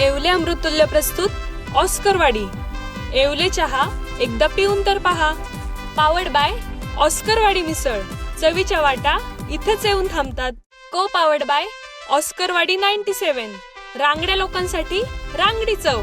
एवले अमृतुल्य प्रस्तुत ऑस्करवाडी येवले चहा एकदा पिऊन तर पहा. Powered by Oskarwadi misal. चवीच्या वाटा इथेच येऊन थांबतात. Co powered by Oscarwadi ninety seven रांगड्या लोकांसाठी रांगडी चव.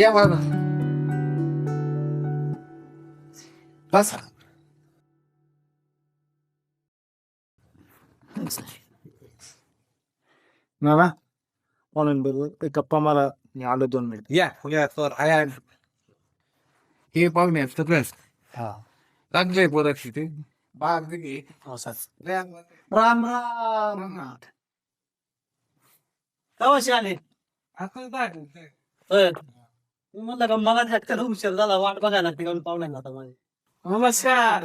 या बाबा. बस. ना म्हणून बरोबर. एक गप्पा मला मी आलो दोन मिनिट. या या सर आय हे पाहुणे सगळंच हा. चांगले परिस्थिती बाग दिली पावसाच राम राम. राम कवाशी आले. होय. मी म्हणलं का मला झटका उशीर झाला वाट बघायला लागते कारण पाहुण्या आता माझे. नमस्कार.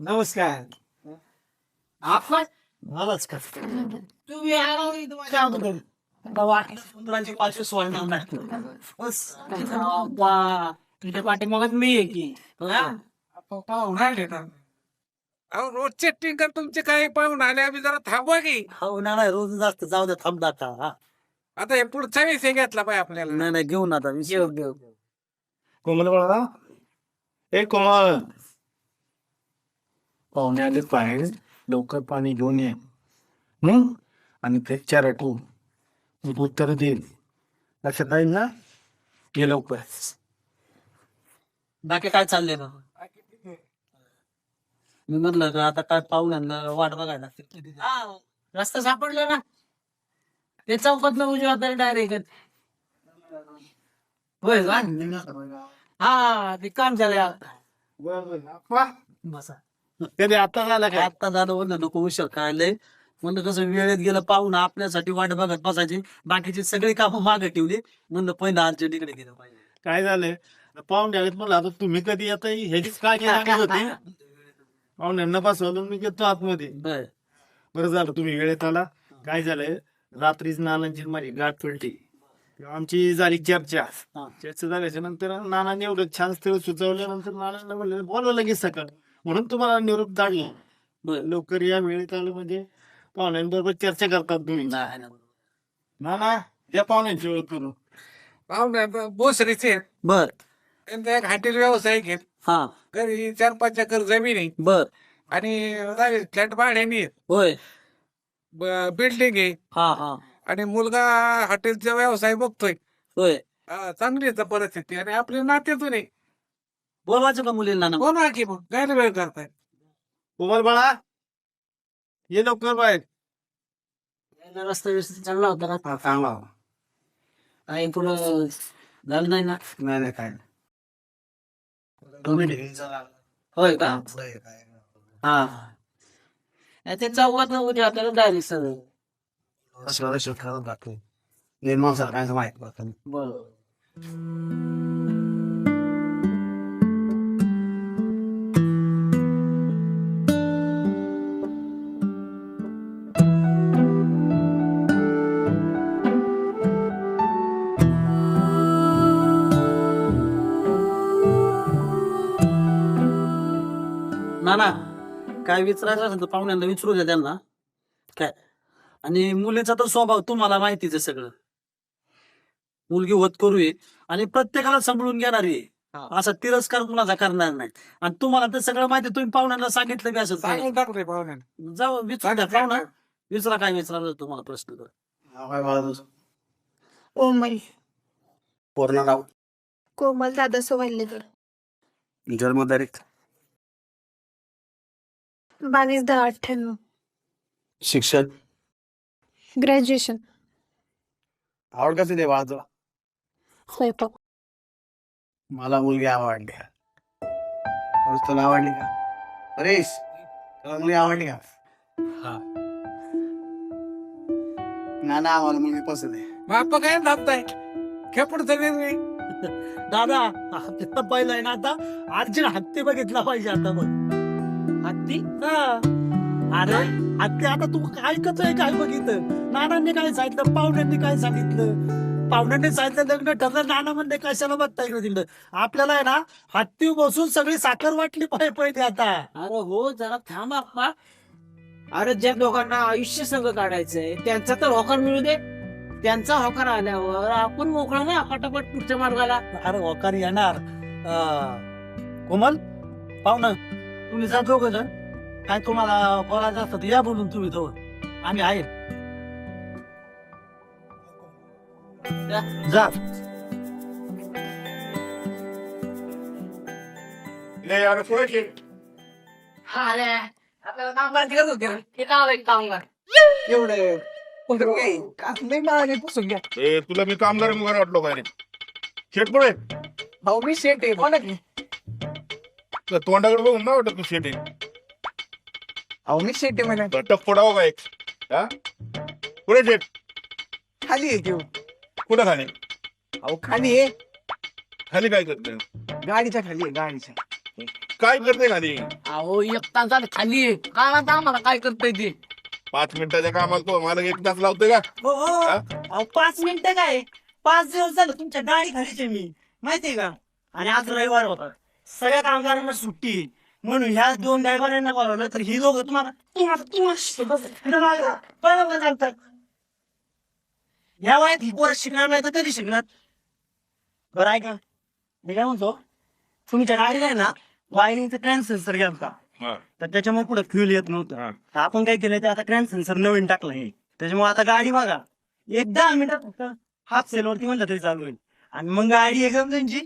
नमस्कार. आपण मलाच का? तुम्ही आला नाही तर माझ्या अगोदर. आता वाटलं सुंदरांची पाचशे सोडणार नाही. बस. तुझ्या पाठीमागत मी आहे की. हा? अहो रोजचे टिंकर तुमचे काही पाहून आले आम्ही जरा थांबवा की. हो ना नाही रोज जास्त जाऊ दे थांबला आता हा. आता हे पुढचा विषय घेतला पाहिजे आपल्याला. नाही नाही घेऊन आता घेऊ घेऊ. कोमल बाळा ए कोमल. पाहुणे आले बाहेर. लवकर पाणी घेऊन ये. हम्म आणि ते चारटू मी उत्तर देईल लक्षात राहील ना? ये लवकर. बाकी काय चाललंय ना मी म्हणलं का आता काय पाहुण्यांना वाट बघायला लागते हा, रस्ता सापडला ना. ते चौकात उजव्या तर डायरेक्ट होय का? हा ते काम झालं बसा. कधी आता झाला काय? आता झालं म्हणलं नको उशीर खायला. म्हणलं कसं वेळेत गेलं पाहून आपल्यासाठी वाट बघत बसायची. बाकीची सगळी कामं मागे ठेवली. म्हणलं पहिलं आमच्या तिकडे गेलं पाहिजे. काय झालंय पाहुणे आलेत म्हणलं आता तुम्ही कधी आता ह्याचीच काय होती. पाहुण्यांना बसवलं मी घेतो आतमध्ये. बर. बरं झालं तुम्ही वेळेत आला. काय झालंय रात्रीच नानांची माझी गाठ पडली तेव्हा आमची झाली चर्चा. हा. चर्चा झाल्याच्यानंतर नानांनी एवढं छान स्थळ सुचवल्यानंतर नानांना म्हणलं बोलवलं लगेच सकाळ. म्हणून तुम्हाला निरोप दाढला बर. लवकर या वेळेत आलं म्हणजे पाहुण्यांबरोबर चर्चा करतात तुम्ही. नाही ना. नाना या पाहुण्यांची ओळख करू. बोसरीचे बर. त्यांचा एक हॉटेल व्यवसाय घेत हा. घरी चार पाच एकर जमीन आहे. बर. आणि फ्लॅट भाड्याने होय. बिल्डिंग आहे. हा हा. आणि मुलगा हॉटेलचा व्यवसाय बघतोय. होय. हा, चांगली आहे परिस्थिती. आणि आपल्या नात्यातून आहे. बोलवायचं का मुलींना ना कोण की मग. गैरवेळ करताय. कोमल बाळा ये लवकर बाहेर. रस्ता व्यवस्थित चालला होता का हा चांगला आणि पुढं झालं नाही ना? नाही नाही काय? होय का? हा. नाही, ते चौकात उद्या आपल्याला डायरेक्ट सगळं. निर्माण सरकारचं माहीत बरोबर. काय विचारायचं असेल तर पाहुण्यांना विचारू द्या त्यांना. काय? आणि मुलीचा तर स्वभाव तुम्हाला माहितीच आहे सगळं. मुलगी होत करू आहे आणि प्रत्येकाला सांभाळून घेणार आहे. हा. असा तिरस्कार कुणाचा करणार नाही. आणि तुम्हाला तर सगळं माहिती तुम्ही पाहुण्यांना सांगितलं बी असेल सांगून टाकले पाहुण्याने. जाऊ विचारू द्या पाहुणा. विचारा काय विचारलं तुम्हाला प्रश्न तर. कोमल. पूर्ण नाव? कोमल दादा सोवल्लेकर. जन्मतारीख? बावीस दहा अठ्ठ्याण्णव शिक्षण? ग्रॅज्युएशन. आवड कसं दे बाळा तुला स्वयंपाक. मला मुलगी आवडली. तुला आवडली का? परेश तुला मुलगी आवडली का? हा. ना ना आम्हाला मुलगी पसंत आहे. बाप्पा काय दाबताय? खेपड सगळे. दादा हत्ती पहिला आहे ना आता अर्जुन हत्ती बघितला पाहिजे आता बघ. हत्ती अरे हत्ती आता तू काय आहे काय बघितलं? नानांनी काय सांगितलं? पाहुण्यांनी काय सांगितलं? पाहुण्यांनी सांगितलं लग्न ठरलं नाना म्हणले कशाला बघता इकडे तिकडं? आपल्याला आहे ना हत्ती बसून सगळी साखर वाटली पाहिजे पहिले आता. अरे हो जरा थांब आप्पा अरे ज्या लोकांना आयुष्य संघ काढायचंय त्यांचा तर होकार मिळू दे. त्यांचा होकार आल्यावर आपण मोकळा नाही पटापट पुढच्या मार्गाला. अरे होकार येणार. अं, कोमल पाहुणं. तुम्ही जा दोघ जण. काय तुम्हाला बोलायचं असतं तर या बोलून तुम्ही दोघं. आम्ही आहे. जा. एवढे नाही मला पुसून घ्या. ए तुला मी कामगार वाटलो काय रे? शेट पुढे भाऊ मी शेट आहे बोला की. तुला तोंडाकडे बघून ना वाटत तू शेट आहे अहो मी शेट आहे म्हणा टप फोडावं का एक. हा? पुढे शेट खाली आहे घेऊ कुठं खाली? अहो खाली आहे. खाली काय करते गाडीच्या खाली आहे गाडीच्या. काय करते खाली? अहो एक तास झालं खाली आहे. काय आता आम्हाला काय करतोय ते? पाच मिनिटाच्या कामाला तो मला एक तास लावतोय का? हो, हो. हा? अहो, पाच मिनिटं काय? पाच दिवस झालं तुमच्या गाडी खालीचे मी. माहितीये का? आणि आज रविवार होता. सगळ्या कामगारांना सुट्टी. आहे. म्हणून ह्या दोन ड्रायव्हरांना बोलावलं तर ही लोक तुम्हाला का सांगतात. ह्या वयात ही पोरं शिकणार नाही तर कधी शिकणार? बरं ऐका. मी काय म्हणतो? तुमच्या गाडीला आहे ना वायरिंगचं ट्रान्स सेन्सर घ्या का? हा. तर त्याच्यामुळे पुढे फ्युल येत नव्हतं. हा. तर आपण काय केलं ते आता ट्रान्स सेन्सर नवीन टाकलं हे त्याच्यामुळे आता गाडी बघा. एक दहा मिनिटात फक्त हाफ सेलवरती म्हणलं तरी चालू होईल. आणि मग गाडी एकदम त्यांची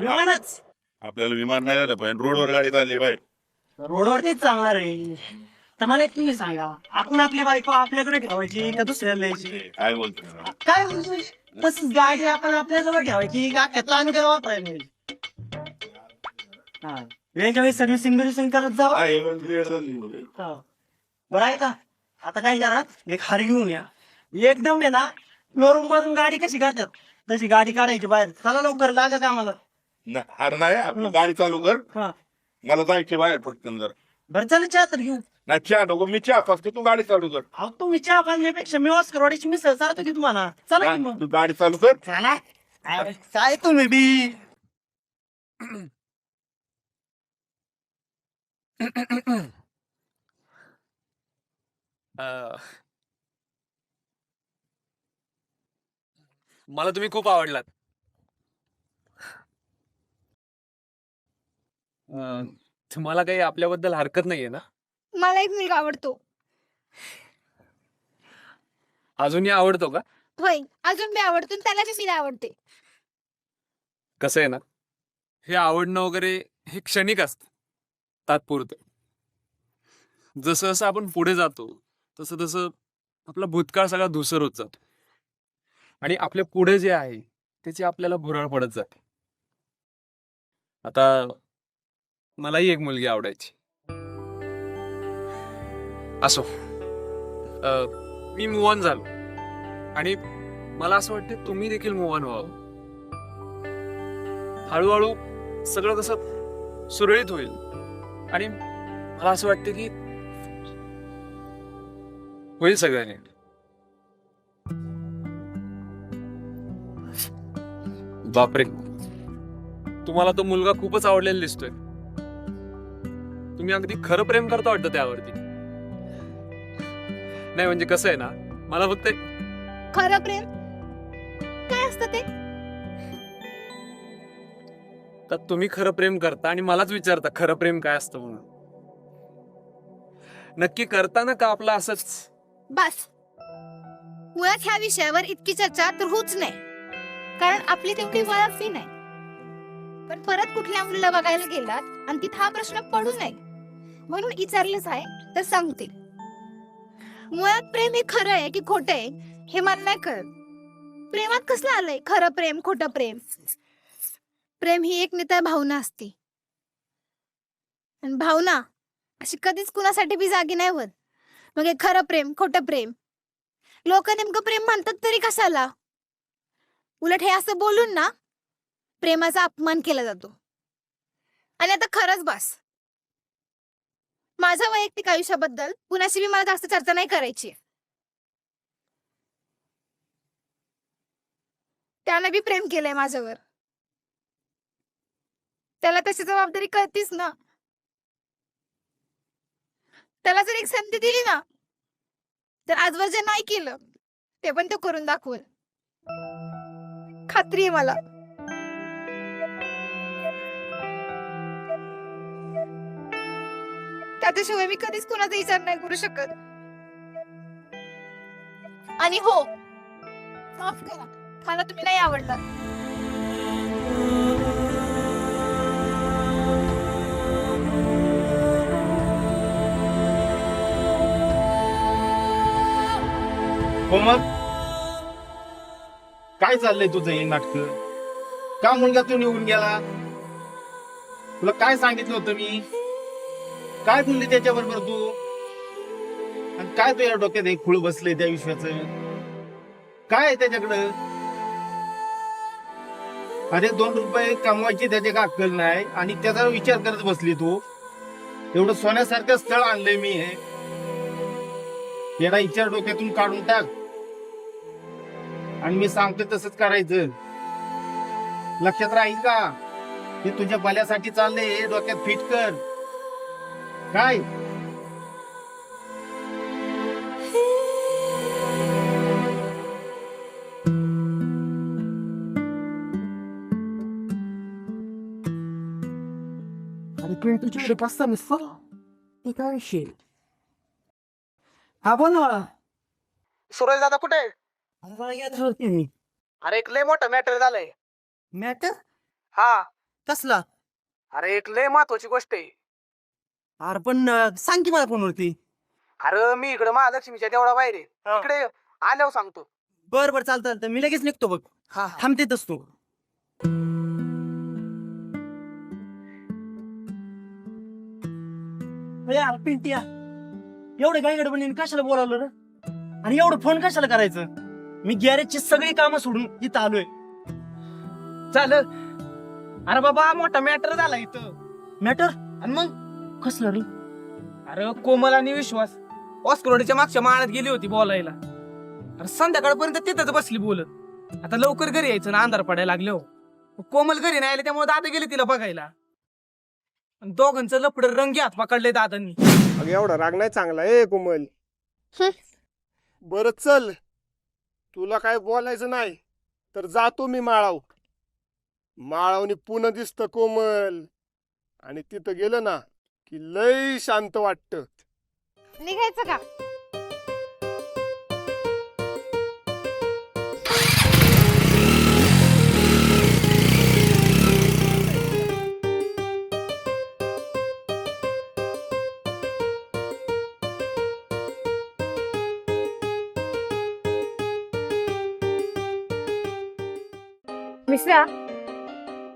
विमानच. आपल्याला विमान नाही झालं पाहिजे रोडवर गाडी चालली पाहिजे रोडवरतीच चालणार आहे. तर मला एक तुम्ही सांगा आपण आपली बायको आपल्याकडे ठेवायची का दुसऱ्याला द्यायची? काय बोलतोय काय बोलतोय? तसंच गाडी आपण आपल्याजवळ ठेवायची का त्यातला आणि काय वापरायला हा वेळच्या वेळी सर्व्हिसिंग बिर्व्हिसिंग करत जावा. हा. हा. बरं आहे का? आता काय करा एक हार घेऊन या. एकदम आहे ना फ्लोरूम मधून गाडी कशी काढतात? तशी गाडी काढायची बाहेर. चला लवकर लागत हार नाही आपली गाडी चालू कर. हा. मला जायचे बाहेर पटकन जर. बरं चला चहा तर घेऊ. नाही चहा नको. मी चहा फक्त तू गाडी चालू कर. अहो तुम्ही चहा पाजण्यापेक्षा मी ऑस्करवाडीची मिसळ चालतो की तुम्हाला? चला की मग. तू गाडी चालू कर. चला. अरे, काय तुम्ही बी? अं, मला तुम्ही खूप आवडलात. अं, तुम्हाला काही आपल्याबद्दल हरकत नाहीये ना? मला एक मुलगा आवडतो. अजूनही आवडतो का? होय अजून मी आवडतो आणि त्याला मी आवडते. कसं आहे ना? हे आवडणं वगैरे हे क्षणिक असतं तात्पुरतं. जसं जसं आपण पुढे जातो तसं तसं आपला भूतकाळ सगळा धुसर होत जातो. आणि आपल्या पुढे जे आहे त्याची आपल्याला भुरळ पडत जाते. आता मलाही एक मुलगी आवडायची. असो. अं, मी मूव ऑन झालो. आणि मला असं वाटतं तुम्ही देखील मूव ऑन व्हावं. हळूहळू सगळं कसं सुरळीत होईल. आणि मला असं वाटतं की होईल सगळं बापरे. तुम्हाला तो मुलगा खूपच आवडलेला दिसतोय. तुम्ही अगदी खरं प्रेम करता वाटतं त्यावरती. नाही म्हणजे कसं आहे ना मला फक्त खरं प्रेम? काय असतं ते? तर तुम्ही खरं प्रेम करता आणि मलाच विचारता खरं प्रेम काय असतं म्हणून. नक्की करताना का आपलं असंच? बस. मुळात ह्या विषयावर इतकी चर्चा तर होऊच नाही. कारण आपली तेवढी वळखली नाही. पण परत कुठल्या मुलीला बघायला गेलात आणि तिथं हा प्रश्न पडू नये. म्हणून विचारलंच आहे तर सांगते मुळात प्रेम हे खरं आहे की खोटं आहे हे मला नाही कळत. प्रेमात कसलं आलंय? खरं प्रेम खोटं प्रेम. प्रेम ही एक नितळ भावना असते. आणि भावना अशी कधीच कुणासाठी बी जागी नाही होत. मग हे खरं प्रेम खोटं प्रेम. लोक नेमकं प्रेम म्हणतात तरी कशाला? उलट हे असं बोलून ना प्रेमाचा अपमान केला जातो. आणि आता खरंच बस. माझ्या वैयक्तिक आयुष्याबद्दल कुणाशी बी मला जास्त चर्चा नाही करायची. त्यानं बी प्रेम केलंय माझ्यावर. त्याला तशी जबाबदारी कळतीच ना. त्याला जर एक संधी दिली ना तर आजवर जे नाही केलं ते पण तो करून दाखवल. खात्री आहे मला. त्याच्याशिवाय मी कधीच कुणाचा विचार नाही करू शकत. आणि हो माफ करा. मला तुम्ही नाही आवडला. हो मग काय चाललंय तुझं हे नाटक? का मुलगा तू निघून गेला? तुला काय सांगितलं होतं मी? काय बोलली त्याच्या बरोबर तू? आणि काय तुझ्या डोक्यात एक खुळ बसले त्या विश्वाच? काय आहे त्याच्याकडं? अरे दोन रुपये कमवायची त्याच्या का अक्कल नाही. आणि त्याचा विचार करत बसली तू. एवढं सोन्यासारखं स्थळ आणलंय मी हे. याला विचार डोक्यातून काढून टाक. आणि मी सांगतो तसंच करायचं. लक्षात राहील का? हे तुझ्या भल्यासाठी चाललंय हे डोक्यात फिट कर. काय? पिंटूची ते हा बोल ना. सुरेश दादा कुठे? अरे एक लय मोठा मॅटर झालंय. मॅटर हा. कसला? अरे एक लय महत्वाची गोष्ट आहे. अरे पण अं, सांग की मला फोनवरती अरे मी इकडे महालक्ष्मीच्या देवळा बाहेर आहे. इकडे आल्यावर सांगतो. बर बर चालतं चालतं. मी लगेच निघतो बघ. हा थांबतेच तू. यार पिंटिया एवढं काय गडबडीने कशाला बोलावलं रे? आणि एवढं फोन कशाला करायचं? मी गॅरेजची सगळी कामं सोडून इथं आलोय. चालेल. अरे बाबा मोठा मॅटर झाला इथं. मॅटर आणि मग? कसलं रे? अरे कोमल आणि विश्वास ऑस्करोडच्या मागच्या माळ्यात गेली होती बोलायला. अरे संध्याकाळपर्यंत तिथंच बसली बोलत. आता लवकर घरी यायचं ना अंधार पडायला लागले हो. कोमल घरी नाही आले त्यामुळे दादा गेले तिला बघायला. आणि दोघांचं लपड रंगी हात पकडले दादांनी. अगं एवढा राग नाही चांगला ए कोमल. बर चल. तुला काय बोलायचं नाही तर जातो मी माळाव. माळावनी पुन्हा दिसतं कोमल. आणि तिथं गेलं ना की लय शांत वाटत. निघायचं का? मिश्रा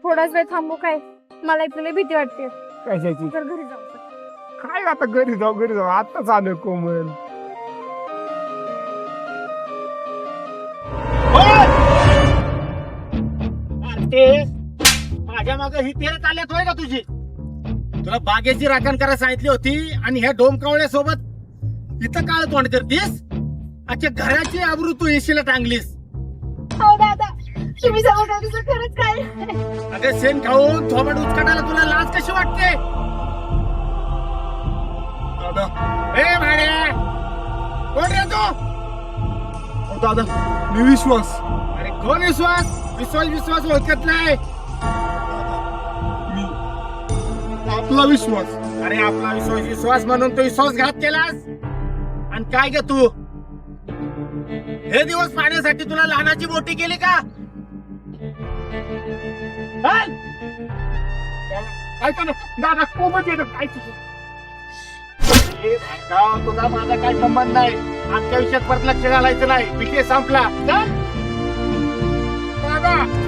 थोडाच वेळ थांबू काय? मला इथले भीती वाटते. कशाची तर घरी जाऊ. काय आता घरी जाऊ घरी जाऊ? आताच आलं कोमल. माझ्या मागे ही तेरत आल्यात होय का तुझी? तुला बागेची राखण करायला सांगितली होती आणि ह्या डोमकावळ्या सोबत इथं काळ तोंड करतीस? अच्छा घराची आबरू तू येशीला टांगलीस. हो दादा तुम्ही खरंच काय? अगं शेण खाऊन थोबड उचकाटायला तुला लाज कशी वाटते? ए भाड्या! कोण रे तू? दादा मी विश्वास. अरे कोण विश्वास? विश्वास विश्वास ओळखत नाही. आपला विश्वास. अरे आपला विश्वास विश्वास म्हणून तू विश्वासघात केलास? आणि काय ग तू? हे दिवस पाण्यासाठी तुला लहानाची मोठी केली का? ऐका ना दादा कोमच येत काय तुझं हे भाऊ, तुझा माझा काय संबंध नाही. आमच्या विषयात परत लक्ष घालायचं नाही. विषय संपला. चल! दादा.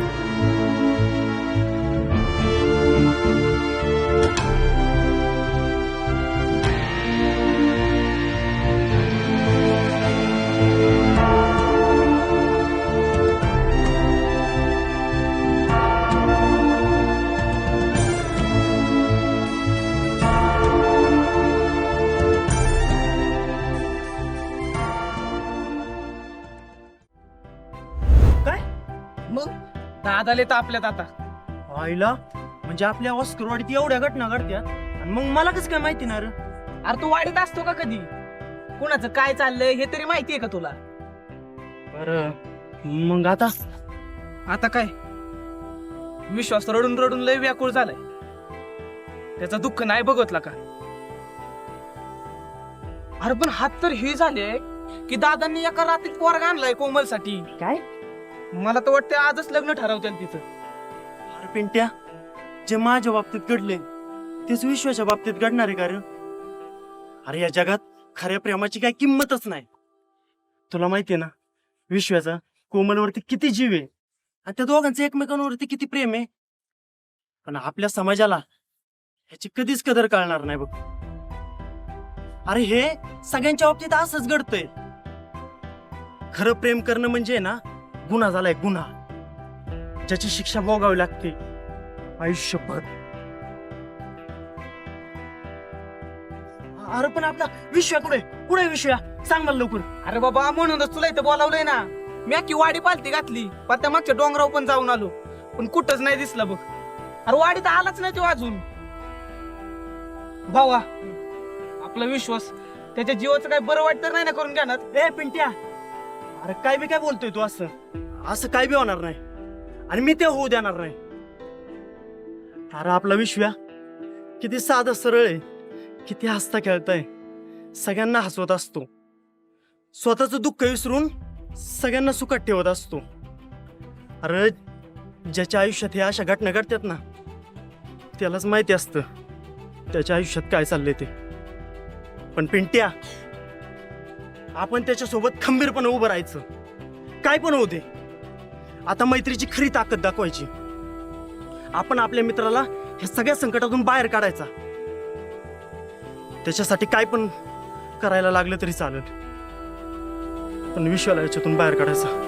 दादाले तापल्यात आता. आईला? म्हणजे आपल्या ऑस्करवाडीत एवढ्या घटना घडत्या? आणि मग मला कसं काय माहिती ना रे? अरे तू वाडीत असतो का कधी? कुणाचं काय चाललंय हे तरी माहितीये का तुला? बरं. मग आता? आता काय? विश्वास रडून रडून लय व्याकुळ झालाय. त्याचं दुःख नाही बघतला का? अरे पण हात तर हे झाले की दादांनी एका रात्रीत पोरगा आणलाय कोमलसाठी. काय? मला तर वाटतं आजच लग्न ठरवतील तिचं. अरे पिंट्या जे माझ्या बाबतीत घडले तेच विश्वाच्या बाबतीत घडणार आहे का रे? अरे या जगात खऱ्या प्रेमाची काय किंमतच नाही. तुला माहितीये ना विश्वाचा कोमलवरती किती जीव आहे आणि त्या दोघांचं एकमेकांवरती किती प्रेम आहे. पण आपल्या समाजाला ह्याची कधीच कदर कळणार नाही बघ. अरे हे सगळ्यांच्या बाबतीत असंच घडतंय. खरं प्रेम करणं म्हणजे ना गुन्हा झालाय गुन्हा. ज्याची शिक्षा भोगावी लागते आयुष्यभर. अरे पण आपला विश्व कुठे? कुठे विश्व सांग मला लवकर. अरे बाबा म्हणूनच तुला इथं बोलावलंय ना. मी अख्खी वाडी पालती घातली पण त्या मागच्या डोंगरावर पण जाऊन आलो. पण कुठंच नाही दिसलं बघ. अरे वाडीत आलाच नाही तो अजून. भावा आपला विश्वास त्याच्या जीवाचं काय बरं वाटतं नाही ना करून घेणार ए पिंट्या अरे काय बी काय बोलतोय तू असं? असं काय बी होणार नाही. आणि मी ते होऊ देणार नाही. अरे आपला विश्व्या किती साधं सरळ आहे. किती हसता खेळताय. सगळ्यांना हसवत असतो. स्वतःचं दुःख विसरून सगळ्यांना सुखात ठेवत असतो. अरे ज्याच्या आयुष्यात ह्या अशा घटना घडतात ना त्यालाच माहिती असतं त्याच्या आयुष्यात काय चाललंय ते. पण पिंट्या आपण त्याच्यासोबत खंबीरपणे उभं राहायचं. काय पण होते आता मैत्रीची खरी ताकद दाखवायची. आपण आपल्या मित्राला ह्या सगळ्या संकटातून बाहेर काढायचा. त्याच्यासाठी काय पण करायला लागलं तरी चालेल. पण विश्वाला याच्यातून बाहेर काढायचा.